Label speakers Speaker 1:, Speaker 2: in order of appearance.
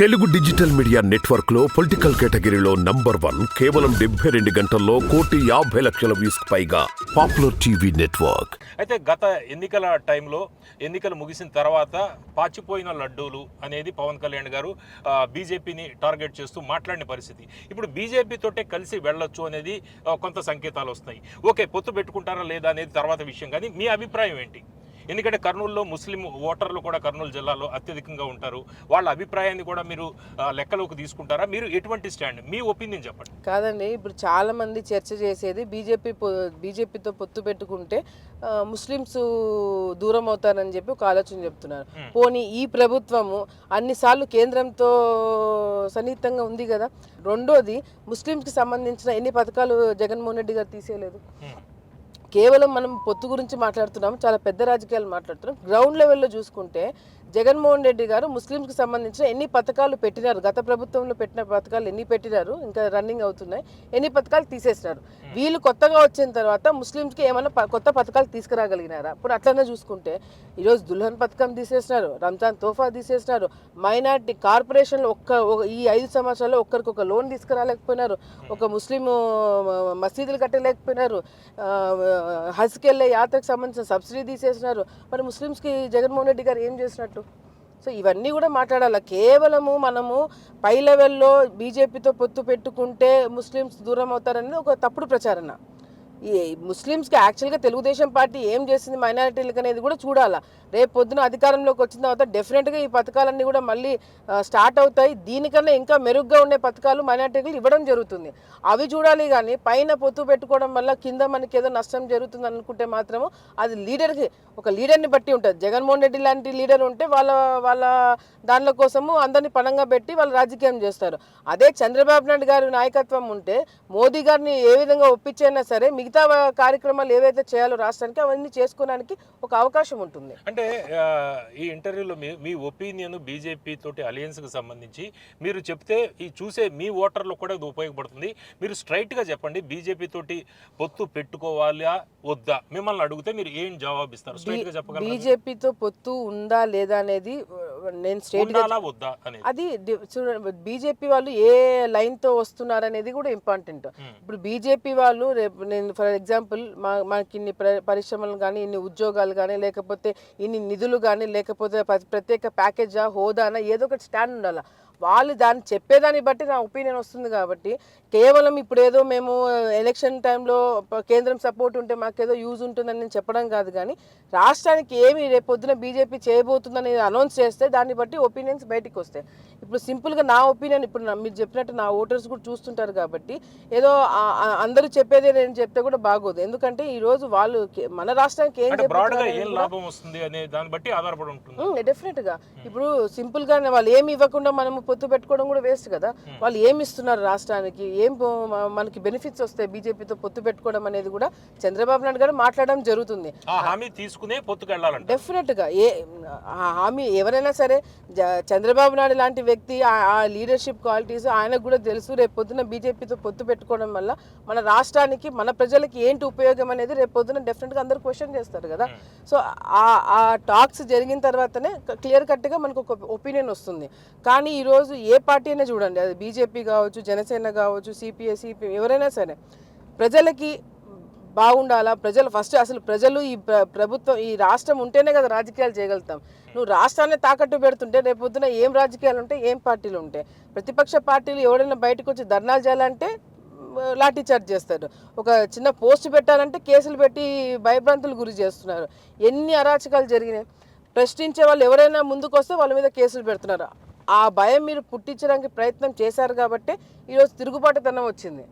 Speaker 1: Telugu digital media నెట్వర్క్లో political కేటగిరీలో number one కేవలం డెబ్బై రెండు గంటల్లో కోటి యాభై లక్షల వ్యూస్ పైగా పాపులర్ టీవీ నెట్వర్క్.
Speaker 2: అయితే గత ఎన్నికల టైంలో ఎన్నికలు ముగిసిన తర్వాత పాచిపోయిన లడ్డూలు అనేది పవన్ కళ్యాణ్ గారు బీజేపీని టార్గెట్ చేస్తూ మాట్లాడిన పరిస్థితి. ఇప్పుడు బీజేపీ తోటే కలిసి వెళ్ళొచ్చు అనేది కొంత సంకేతాలు వస్తున్నాయి. ఓకే పొత్తు పెట్టుకుంటారా లేదా అనేది తర్వాత విషయం కానీ మీ అభిప్రాయం ఏంటి? ఎందుకంటే కర్నూలులో ముస్లిం ఓటర్లు కూడా కర్నూలు జిల్లాలో అత్యధికంగా ఉంటారు. వాళ్ళ అభిప్రాయాన్ని కూడా మీరు లెక్కలోకి తీసుకుంటారా? మీరు ఎటువంటి స్టాండ్? మీ ఒపీనియన్ చెప్పండి.
Speaker 3: కాదండి ఇప్పుడు చాలా మంది చర్చ చేసేది బీజేపీ బీజేపీతో పొత్తు పెట్టుకుంటే ముస్లిమ్స్ దూరం అవుతారని చెప్పి ఒక ఆలోచన చెప్తున్నారు. పోనీ ఈ ప్రభుత్వము అన్నిసార్లు కేంద్రంతో సన్నిహితంగా ఉంది కదా? రెండోది ముస్లిమ్స్కి సంబంధించిన ఎన్ని పథకాలు జగన్మోహన్ రెడ్డి గారు తీసేయలేదు? కేవలం మనం పొత్తు గురించి మాట్లాడుతున్నాం చాలా పెద్ద రాజకీయాలు మాట్లాడుతున్నాం. గ్రౌండ్ లెవెల్లో చూసుకుంటే జగన్మోహన్ రెడ్డి గారు ముస్లింస్కి సంబంధించిన ఎన్ని పథకాలు పెట్టినారు? గత ప్రభుత్వంలో పెట్టిన పథకాలు ఎన్ని పెట్టినారు? ఇంకా రన్నింగ్ అవుతున్నాయి. ఎన్ని పథకాలు తీసేసినారు? వీళ్ళు కొత్తగా వచ్చిన తర్వాత ముస్లింస్కి ఏమైనా కొత్త పథకాలు తీసుకురాగలిగినారా? ఇప్పుడు అట్లనే చూసుకుంటే ఈరోజు దుల్హన్ పథకం తీసేసినారు రంజాన్ తోఫా తీసేసినారు మైనార్టీ కార్పొరేషన్లో ఒక్క ఒక- ఈ ఐదు సంవత్సరాల్లో ఒక్కరికి ఒక లోన్ తీసుకురాలేకపోయినారు ఒక ముస్లిం మసీదులు కట్టలేకపోయినారు హజ్కి వెళ్ళే యాత్రకు సంబంధించిన సబ్సిడీ తీసేసినారు. మరి ముస్లిమ్స్కి జగన్మోహన్ రెడ్డి గారు ఏం చేసినట్టు? సో ఇవన్నీ కూడా మాట్లాడాలి? కేవలము మనము పై లెవెల్లో బీజేపీతో పొత్తు పెట్టుకుంటే ముస్లిమ్స్ దూరం అవుతారనేది ఒక తప్పుడు ప్రచారణ. ఈ ముస్లిమ్స్కి యాక్చువల్గా తెలుగుదేశం పార్టీ ఏం చేసింది మైనారిటీలకు అనేది కూడా చూడాలా. రేపు పొద్దున అధికారంలోకి వచ్చిన తర్వాత డెఫినెట్గా ఈ పథకాలన్నీ కూడా మళ్ళీ స్టార్ట్ అవుతాయి. దీనికన్నా ఇంకా మెరుగ్గా ఉండే పథకాలు మైనారిటీలకు ఇవ్వడం జరుగుతుంది. అవి చూడాలి కానీ పైన పొత్తు పెట్టుకోవడం వల్ల కింద మనకి ఏదో నష్టం జరుగుతుంది అనుకుంటే మాత్రము అది లీడర్కి ఒక లీడర్ని బట్టి ఉంటుంది. జగన్మోహన్ రెడ్డి లాంటి లీడర్ ఉంటే వాళ్ళ వాళ్ళ దానిలో కోసము అందరినీ పణంగా పెట్టి వాళ్ళు రాజకీయం చేస్తారు. అదే చంద్రబాబు నాయుడు గారి నాయకత్వం ఉంటే మోదీ గారిని ఏ విధంగా ఒప్పించైనా సరే మిగతా కార్యక్రమాలు ఏవైతే చేయాలో రాష్ట్రానికి అవన్నీ చేసుకోవడానికి ఒక అవకాశం ఉంటుంది.
Speaker 2: అంటే ఈ ఇంటర్వ్యూలో మీ మీ ఒపీనియన్ బీజేపీ తోటి అలయన్స్కి సంబంధించి మీరు చెప్తే ఈ చూసే మీ ఓటర్లకు కూడా ఇది ఉపయోగపడుతుంది. మీరు స్ట్రైట్గా చెప్పండి బీజేపీ తోటి పొత్తు పెట్టుకోవాలా వద్దా? మిమ్మల్ని అడిగితే మీరు ఏం జవాబిస్తారు? స్ట్రైట్గా చెప్పగలరా?
Speaker 3: బీజేపీతో పొత్తు ఉందా లేదా అనేది నేను స్టేట్
Speaker 2: ఉండాలా వద్దా అనేది?
Speaker 3: అది చూడండి బీజేపీ వాళ్ళు ఏ లైన్తో వస్తున్నారు అనేది కూడా ఇంపార్టెంట్. ఇప్పుడు బీజేపీ వాళ్ళు రేపు నేను ఫర్ ఎగ్జాంపుల్ మా మాకు ఇన్ని ప్ర- పరిశ్రమలు కానీ ఇన్ని ఉద్యోగాలు కానీ లేకపోతే ఇన్ని నిధులు కానీ లేకపోతే ప్ర- ప్రత్యేక ప్యాకేజా హోదానా ఏదో ఒకటి స్టాండ్ ఉండాలి. వాళ్ళు దాన్ని చెప్పేదాన్ని బట్టి నా ఒపీనియన్ వస్తుంది కాబట్టి కేవలం ఇప్పుడు ఏదో మేము ఎలక్షన్ టైంలో కేంద్రం సపోర్ట్ ఉంటే మాకేదో యూజ్ ఉంటుందని నేను చెప్పడం కాదు కానీ రాష్ట్రానికి ఏమి రేపు పొద్దున బీజేపీ చేయబోతుందని అనౌన్స్ చేస్తే దాన్ని బట్టి ఒపీనియన్స్ బయటికి వస్తాయి. ఇప్పుడు సింపుల్గా నా ఒపీనియన్ ఇప్పుడు మీరు చెప్పినట్టు నా ఓటర్స్ కూడా చూస్తుంటారు కాబట్టి ఏదో అందరూ చెప్పేదే నేను చెప్తే కూడా బాగోదు. ఎందుకంటే ఈ రోజు వాళ్ళు మన రాష్ట్రానికి ఏం
Speaker 2: అంటే బ్రాడ్గా
Speaker 3: చెప్తున్నారు
Speaker 2: ఏం
Speaker 3: అనేది కూడా-
Speaker 2: లాభం వస్తుంది అనే దాన్ని బట్టి ఆధారపడి ఉంటుంది.
Speaker 3: ఉమ్, డెఫినెట్గా. ఇప్పుడు సింపుల్గా వాళ్ళు ఏమి ఇవ్వకుండా మనము పొత్తు పెట్టుకోవడం కూడా వేస్ట్ కదా. వాళ్ళు ఏమి ఇస్తున్నారు రాష్ట్రానికి? ఏం మనకి బెనిఫిట్స్ వస్తాయి బీజేపీతో పొత్తు పెట్టుకోవడం అనేది కూడా? చంద్రబాబు నాయుడు గారు మాట్లాడడం జరుగుతుంది.
Speaker 2: హామీ తీసుకునే
Speaker 3: డెఫినెట్గా ఏ హామీ ఎవరైనా సరే చంద్రబాబు నాయుడు లాంటి వ్యక్తి ఆ- లీడర్షిప్ క్వాలిటీస్ ఆయనకు కూడా తెలుసు. రేపు పొద్దున బీజేపీతో పొత్తు పెట్టుకోవడం వల్ల మన రాష్ట్రానికి మన ప్రజలకి ఏంటి ఉపయోగం అనేది రేపు పొద్దున డెఫినెట్గా అందరూ క్వశ్చన్ చేస్తారు కదా. సో ఆ ఆ టాక్స్ జరిగిన తర్వాతనే క్లియర్ కట్గా మనకు ఒక ఒపీనియన్ వస్తుంది. కానీ ఈరోజు ఏ పార్టీ అయినా చూడండి. అది బీజేపీ కావచ్చు జనసేన కావచ్చు సిపిఐ సిపి ఎవరైనా సరే ప్రజలకి బాగుండాలా? ప్రజలు ఫస్ట్ అసలు ప్రజలు ఈ ప్రభుత్వం ఈ రాష్ట్రం ఉంటేనే కదా రాజకీయాలు చేయగలుగుతాం. నువ్వు రాష్ట్రాన్ని తాకట్టు పెడుతుంటే రేపు పొద్దున ఏం రాజకీయాలు ఉంటాయి ఏం పార్టీలు ఉంటాయి? ప్రతిపక్ష పార్టీలు ఎవరైనా బయటకు వచ్చి ధర్నాలు చేయాలంటే లాఠీ చార్జ్ చేస్తారు. ఒక చిన్న పోస్ట్ పెట్టాలంటే కేసులు పెట్టి భయభ్రాంతులు గురి చేస్తున్నారు. ఎన్ని అరాచకాలు జరిగినాయి. ప్రశ్నించే వాళ్ళు ఎవరైనా ముందుకు వస్తే వాళ్ళ మీద కేసులు పెడుతున్నారు. ఆ భయం మీరు పుట్టించడానికి ప్రయత్నం చేశారు కాబట్టి ఈరోజు తిరుగుబాటుతనం వచ్చింది.